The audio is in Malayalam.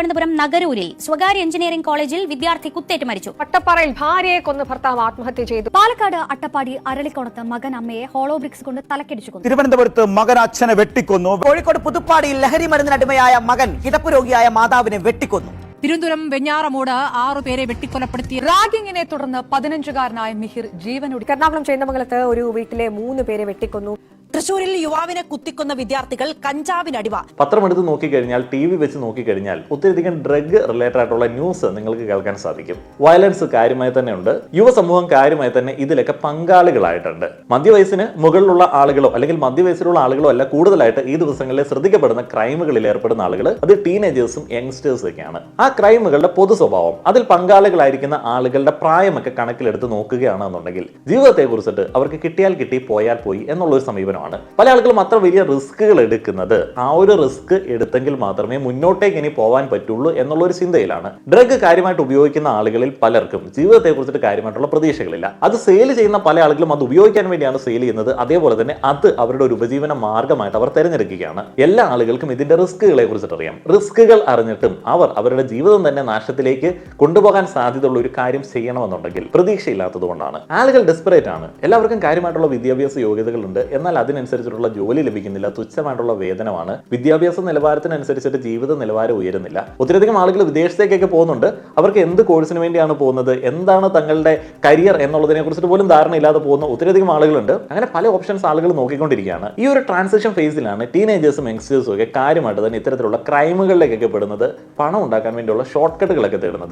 തിരുവനന്തപുരം നഗരൂരിൽ സ്വകാര്യ എഞ്ചിനീയറിംഗ് കോളേജിൽ വിദ്യാർത്ഥി കുത്തേറ്റ് മരിച്ചു. അട്ടപ്പാറയിൽ ഭാര്യയെ കൊന്ന് ഭർത്താവ് ആത്മഹത്യ ചെയ്തു. പാലക്കാട് അട്ടപ്പാടി അരളിക്കോണത്ത് മകൻ അമ്മയെ ഹോളോ ബ്രിക്സ് കൊണ്ട് തലക്കടിച്ചു കൊന്നു. തിരുവനന്തപുരത്ത് മകൻ അച്ഛനെ വെട്ടിക്കൊന്നു. കോഴിക്കോട് പുതുപ്പാടിയിൽ ലഹരി മരുന്നിനടിമയായ മകൻ കിടപ്പ് രോഗിയായ മാതാവിനെ വെട്ടിക്കൊന്നു. തിരുവനന്തപുരം വെഞ്ഞാറമൂട് ആറുപേരെ വെട്ടിക്കൊലപ്പെടുത്തി. റാഗിങ്ങിനെ തുടർന്ന് പതിനഞ്ചുകാരനായ മിഹിർ ജീവനൊടി എറണാകുളം ചേന്നമംഗലത്ത് ഒരു വീട്ടിലെ മൂന്ന് പേരെ വെട്ടിക്കൊന്നു. തൃശൂരിൽ യുവാവിനെ കുത്തിക്കുന്ന വിദ്യാർത്ഥികൾ കഞ്ചാവിനടിവ. പത്രമെടുത്ത് നോക്കിക്കഴിഞ്ഞാൽ ടി വി വെച്ച് നോക്കിക്കഴിഞ്ഞാൽ ഒത്തിരിയധികം ഡ്രഗ് റിലേറ്റഡ് ആയിട്ടുള്ള ന്യൂസ് നിങ്ങൾക്ക് കേൾക്കാൻ സാധിക്കും. വയലൻസ് കാര്യമായി തന്നെ ഉണ്ട്. യുവസമൂഹം കാര്യമായി തന്നെ ഇതിലൊക്കെ പങ്കാളികളായിട്ടുണ്ട്. മധ്യവയസ്സിന് മുകളിലുള്ള ആളുകളോ അല്ലെങ്കിൽ മധ്യവയസ്സിലുള്ള ആളുകളോ അല്ല കൂടുതലായിട്ട് ഈ ദിവസങ്ങളിൽ ശ്രദ്ധിക്കപ്പെടുന്ന ക്രൈമുകളിൽ ഏർപ്പെടുന്ന ആളുകൾ അത് ടീനേജേഴ്സും യങ്സ്റ്റേഴ്സും ഒക്കെയാണ്. ആ ക്രൈമുകളുടെ പൊതു സ്വഭാവം അതിൽ പങ്കാളികളായിരിക്കുന്ന ആളുകളുടെ പ്രായമൊക്കെ കണക്കിലെടുത്ത് നോക്കുകയാണെന്നുണ്ടെങ്കിൽ ജീവിതത്തെ കുറിച്ചിട്ട് അവർക്ക് കിട്ടിയാൽ കിട്ടി പോയാൽ പോയി എന്നുള്ള ഒരു സമീപനമാണ് പല ആളുകളും അത്ര വലിയ റിസ്ക്കുകൾ എടുക്കുന്നത്. ആ ഒരു റിസ്ക് എടുത്തെങ്കിൽ മാത്രമേ മുന്നോട്ടേക്ക് ഇനി പോകാൻ പറ്റുള്ളൂ എന്നുള്ള ഒരു ചിന്തയിലാണ്. ഡ്രഗ് കാര്യമായിട്ട് ഉപയോഗിക്കുന്ന ആളുകളിൽ പലർക്കും ജീവിതത്തെ കുറിച്ചിട്ട് കാര്യമായിട്ടുള്ള പ്രതീക്ഷകളില്ല. അത് സെയിൽ ചെയ്യുന്ന പല ആളുകളും അത് ഉപയോഗിക്കാൻ വേണ്ടിയാണ് സെയിൽ ചെയ്യുന്നത്. അതേപോലെ തന്നെ അത് അവരുടെ ഒരു ഉപജീവന മാർഗമായിട്ട് അവർ തിരഞ്ഞെടുക്കുകയാണ്. എല്ലാ ആളുകൾക്കും ഇതിന്റെ റിസ്കുകളെ കുറിച്ചിട്ട് അറിയാം. റിസ്കുകൾ അറിഞ്ഞിട്ടും അവർ അവരുടെ ജീവിതം തന്നെ നാശത്തിലേക്ക് കൊണ്ടുപോകാൻ സാധ്യതയുള്ള ഒരു കാര്യം ചെയ്യണമെന്നുണ്ടെങ്കിൽ പ്രതീക്ഷയില്ലാത്തത് കൊണ്ടാണ്. ആളുകൾ ഡെസ്പറേറ്റ് ആണ്. എല്ലാവർക്കും കാര്യമായിട്ടുള്ള വിദ്യാഭ്യാസ യോഗ്യതകളുണ്ട്. എന്നാൽ അതിനനുസരിച്ചിട്ടുള്ള ജോലി ലഭിക്കുന്നില്ല തുച്ഛമായിട്ടുള്ള വേതനമാണ് വിദ്യാഭ്യാസ നിലവാരത്തിനനുസരിച്ചിട്ട് ജീവിത നിലവാരം ഉയരുന്നില്ല. ഒത്തിരിയധികം ആളുകൾ വിദേശത്തേക്കൊക്കെ പോകുന്നുണ്ട്. അവർക്ക് എന്ത് കോഴ്സിന് വേണ്ടിയാണ് പോകുന്നത് എന്താണ് തങ്ങളുടെ കരിയർ എന്നുള്ളതിനെ കുറിച്ചിട്ട് പോലും ധാരണയില്ലാതെ പോകുന്ന ഒത്തിരിയധികം ആളുകളുണ്ട്. അങ്ങനെ പല ഓപ്ഷൻസ് ആളുകൾ നോക്കിക്കൊണ്ടിരിക്കുകയാണ്. ഈ ഒരു ട്രാൻസിഷൻ ഫേസിലാണ് ടീനേജേഴ്സും യങ്സ്റ്റേഴ്സും ഒക്കെ കാര്യമായിട്ട് തന്നെ ഇത്തരത്തിലുള്ള ക്രൈമുകളിലേക്കൊക്കെ പെടുന്നത് പണം ഉണ്ടാക്കാൻ വേണ്ടിയുള്ള ഷോർട്ട് കട്ടുകളൊക്കെ തേടുന്നത്.